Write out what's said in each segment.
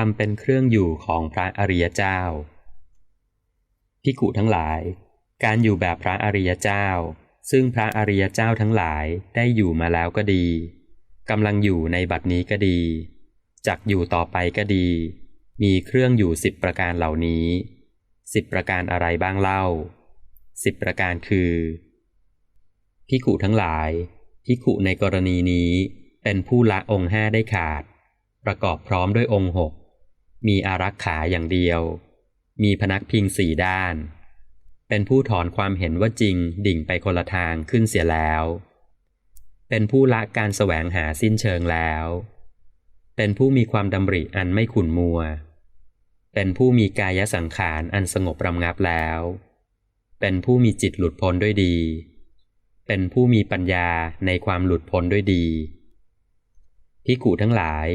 ทำเป็นเครื่องอยู่ของพระอริยเจ้าพิกุทั้งหลาย การอยู่แบบพระอริยเจ้า ซึ่งพระอริยเจ้าทั้งหลายได้อยู่มาแล้วก็ดีกำลังอยู่ในบัดนี้ก็ดีจักอยู่ต่อไปก็ดี มีเครื่องอยู่สิบประการเหล่านี้สิบประการอะไรบ้างเล่าสิบประการคือพิกุทั้งหลายพิกุในกรณีนี้เป็นผู้ละองค์ห้าได้ขาด ประกอบพร้อมด้วยองค์หก มีอารักขาอย่างเดียว มีพนักพิงสี่ด้าน เป็นผู้ถอนความเห็นว่าจริงดิ่งไปคนละทางขึ้นเสียแล้ว เป็นผู้ละการแสวงหาสิ้นเชิงแล้ว เป็นผู้มีความดำริอันไม่ขุนมัว เป็นผู้มีกายสังขารอันสงบรำงับแล้ว เป็นผู้มีจิตหลุดพ้นด้วยดี เป็นผู้มีปัญญาในความหลุดพ้นด้วยดีพิกุทั้งหลาย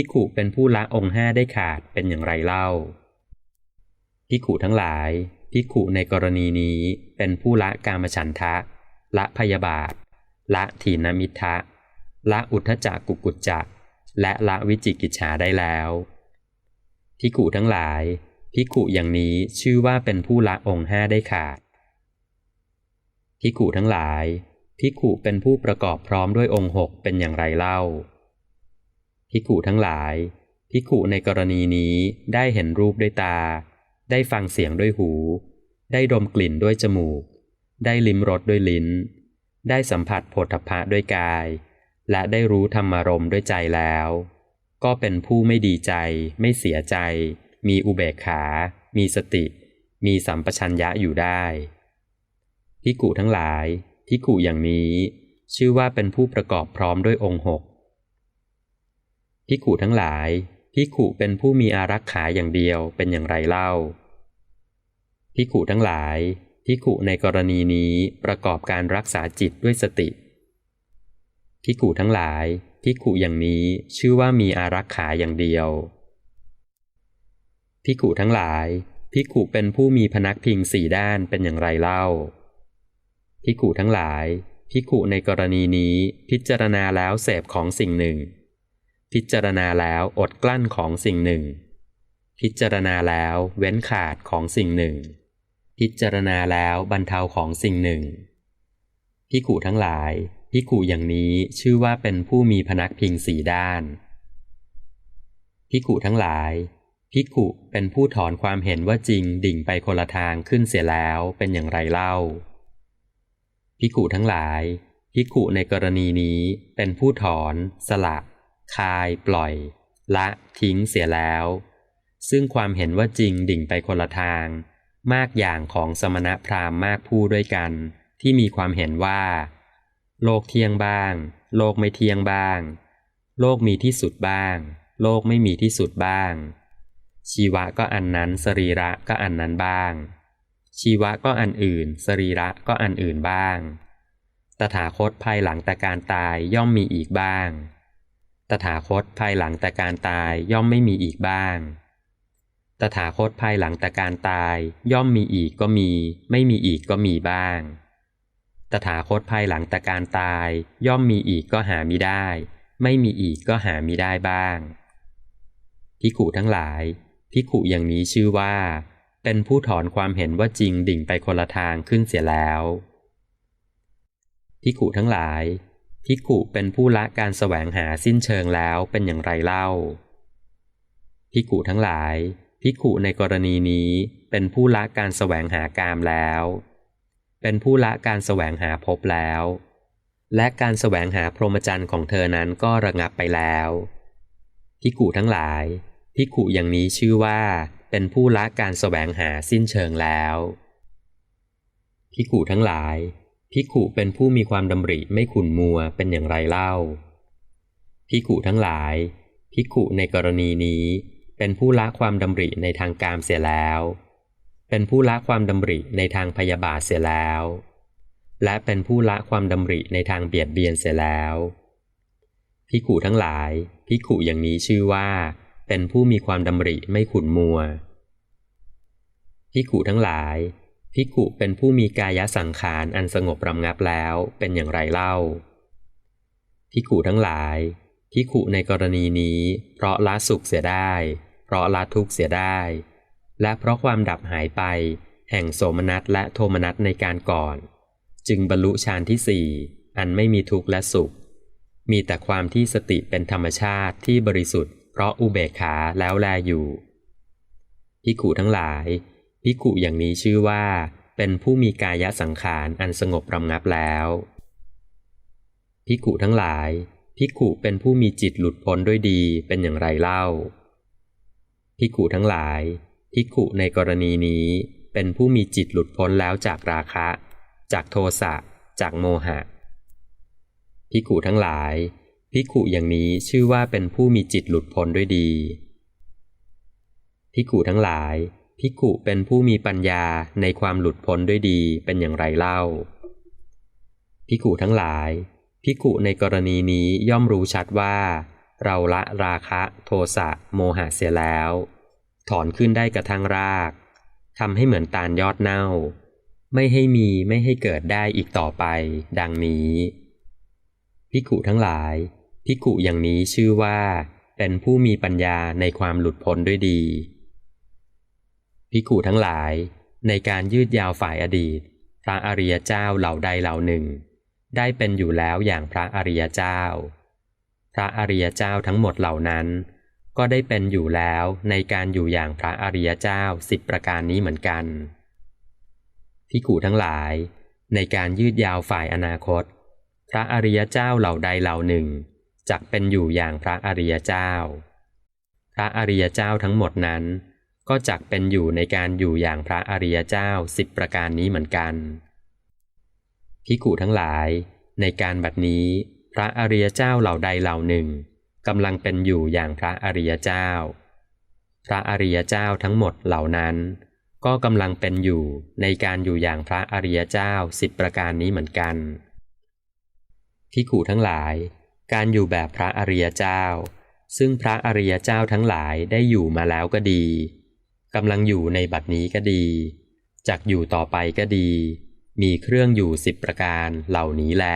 พิกุเป็นผู้ละองค์ห้าได้ขาดเป็นอย่างไรเล่าพิกุทั้งหลายพิกุในกรณีนี้เป็นผู้ละกามฉันทะ ละพยาบาท ละถีนมิทะ ละอุทธจักกุกุจจะและละวิจิกิจฉาได้แล้วพิกุทั้งหลายพิกุอย่างนี้ชื่อว่าเป็นผู้ละองค์ห้าได้ขาดพิกุทั้งหลายพิกุเป็นผู้ประกอบพร้อมด้วยองค์หกเป็นอย่างไรเล่า พิกุทั้งหลาย พิกุในกรณีนี้ได้เห็นรูปด้วยตา ได้ฟังเสียงด้วยหู ได้ดมกลิ่นด้วยจมูก ได้ลิ้มรสด้วยลิ้น ได้สัมผัสโผฏฐะด้วยกาย และได้รู้ธรรมารมด้วยใจแล้ว ก็เป็นผู้ไม่ดีใจ ไม่เสียใจ มีอุเบกขา มีสติ มีสัมปชัญญะอยู่ได้พิกุทั้งหลายพิกุอย่างนี้ ชื่อว่าเป็นผู้ประกอบพร้อมด้วยองค์หก พิขุทั้งหลายพิขุเป็นผู้มีอารักขาอย่างเดียวเป็นอย่างไรเล่าพิขุทั้งหลายพิขุในกรณีนี้ประกอบการรักษาจิตด้วยสติพิขุทั้งหลายพิขุอย่างนี้ชื่อว่ามีอารักขาอย่างเดียวพิขุทั้งหลายพิขุเป็นผู้มีพนักพิงสี่ด้านเป็นอย่างไรเล่าพิขุทั้งหลายพิขุในกรณีนี้พิจารณาแล้วเสพของสิ่งหนึ่ง พิจารณาแล้วอดกลั้นของสิ่งหนึ่ง พิจารณาแล้วเว้นขาดของสิ่งหนึ่ง พิจารณาแล้วบรรเทาของสิ่งหนึ่งพิขูทั้งหลายพิขูอย่างนี้ชื่อว่าเป็นผู้มีพนักพิงสีด้านพิขูทั้งหลายพิขุเป็นผู้ถอนความเห็นว่าจริงดิ่งไปคนละทางขึ้นเสียแล้วเป็นอย่างไรเล่าพิขุทั้งหลายพิขุในกรณีนี้เป็นผู้ถอน สละ คายปล่อย ละทิ้งเสียแล้ว ซึ่งความเห็นว่าจริงดิ่งไปคนละทาง มากอย่างของสมณะพราหมณ์มากผู้ด้วยกัน ที่มีความเห็นว่า โลกเที่ยงบ้าง โลกไม่เที่ยงบ้าง โลกมีที่สุดบ้าง โลกไม่มีที่สุดบ้าง ชีวะก็อันนั้นสรีระก็อันนั้นบ้าง ชีวะก็อันอื่น สรีระก็อันอื่นบ้างตถาคตภายหลังแต่การตายย่อมมีอีกบ้าง ตถาคตภายหลังแต่การตายย่อมไม่มีอีกบ้าง ตถาคตภายหลังแต่การตายย่อมมีอีกก็มี ไม่มีอีกก็มีบ้าง ตถาคตภายหลังแต่การตาย ย่อมมีอีกก็หามิได้ ไม่มีอีกก็หามิได้บ้างพิขุทั้งหลายพิขุอย่างนี้ชื่อว่า เป็นผู้ถอนความเห็นว่าจริงดิ่งไปคนละทางขึ้นเสียแล้วพิขุทั้งหลาย ภิกขุเป็นผู้ละการแสวงหาสิ้นเชิงแล้วเป็นอย่างไรเล่า ภิกขุทั้งหลาย ภิกขุในกรณีนี้เป็นผู้ละการแสวงหากามแล้ว เป็นผู้ละการแสวงหาพบแล้ว และการแสวงหาพรหมจรรย์ของเธอนั้นก็ระงับไปแล้วภิกขุทั้งหลาย ภิกขุอย่างนี้ชื่อว่าเป็นผู้ละการแสวงหาสิ้นเชิงแล้วภิกขุทั้งหลาย พิขุเป็นผู้มีความดำริไม่ขุนมัวเป็นอย่างไรเล่า พิขุทั้งหลาย พิขุในกรณีนี้ เป็นผู้ละความดำริในทางกามเสียแล้ว เป็นผู้ละความดำริในทางพยาบาทเสียแล้ว และเป็นผู้ละความดำริในทางเบียดเบียนเสียแล้ว พิขุทั้งหลาย พิขุอย่างนี้ชื่อว่า เป็นผู้มีความดำริไม่ขุนมัวพิขุทั้งหลาย ภิกขุเป็นผู้มีกายสังขารอันสงบรำงับแล้วเป็นอย่างไรเล่า ภิกขุทั้งหลาย ภิกขุในกรณีนี้ เพราะละสุขเสียได้ เพราะละทุกข์เสียได้ และเพราะความดับหายไป แห่งโสมนัสและโทมนัสในการก่อน จึงบรรลุฌานที่สี่อันไม่มีทุกข์และสุข มีแต่ความที่สติเป็นธรรมชาติที่บริสุทธิ์เพราะอุเบกขาแล้วแลอยู่พิขุทั้งหลาย พิขุอย่างนี้ชื่อว่า เป็นผู้มีกายสังขารอันสงบรำงับแล้วพิขุทั้งหลายพิขุเป็นผู้มีจิตหลุดพ้นด้วยดีเป็นอย่างไรเล่าพิขุทั้งหลายพิขุในกรณีนี้เป็นผู้มีจิตหลุดพ้นแล้วจากราคะ จากโทสะ จากโมหะพิขุทั้งหลายพิขุอย่างนี้ชื่อว่าเป็นผู้มีจิตหลุดพ้นด้วยดีพิขุทั้งหลาย พิขุเป็นผู้มีปัญญาในความหลุดพ้นด้วยดีเป็นอย่างไรเล่า พิขุทั้งหลาย พิขุในกรณีนี้ย่อมรู้ชัดว่า เราละราคะโทสะโมหะเสียแล้ว ถอนขึ้นได้กระทั่งรากทำให้เหมือนตาลยอดเน่า ไม่ให้มีไม่ให้เกิดได้อีกต่อไป ดังนี้ พิขุทั้งหลาย พิขุอย่างนี้ชื่อว่า เป็นผู้มีปัญญาในความหลุดพ้นด้วยดี พิขุทั้งหลาย ในการยืดยาวฝ่ายอดีต พระอริยเจ้าเหล่าใดเหล่าหนึ่ง ได้เป็นอยู่แล้วอย่างพระอริยเจ้า พระอริยเจ้าทั้งหมดเหล่านั้น ก็ได้เป็นอยู่แล้วในการอยู่อย่างพระอริยเจ้าสิบประการนี้เหมือนกันพิขุทั้งหลาย ในการยืดยาวฝ่ายอนาคต พระอริยเจ้าเหล่าใดเหล่าหนึ่งจักเป็นอยู่อย่างพระอริยเจ้า พระอริยเจ้าทั้งหมดนั้น ก็จักเป็นอยู่ในการอยู่อย่างพระอริยเจ้าสิบประการนี้เหมือนกันพิกุทั้งหลาย ในการบัดนี้ พระอริยเจ้าเหล่าใดเหล่าหนึ่งกำลังเป็นอยู่อย่างพระอริยเจ้า พระอริยเจ้าทั้งหมดเหล่านั้น ก็กำลังเป็นอยู่ในการอยู่อย่างพระอริยเจ้าสิบประการนี้เหมือนกันพิกุทั้งหลาย การอยู่แบบพระอริยเจ้า ซึ่งพระอริยเจ้าทั้งหลายได้อยู่มาแล้วก็ดี กำลังอยู่ในบัดนี้ก็ดีจักอยู่ต่อไปก็ดี มีเครื่องอยู่สิบประการเหล่านี้แล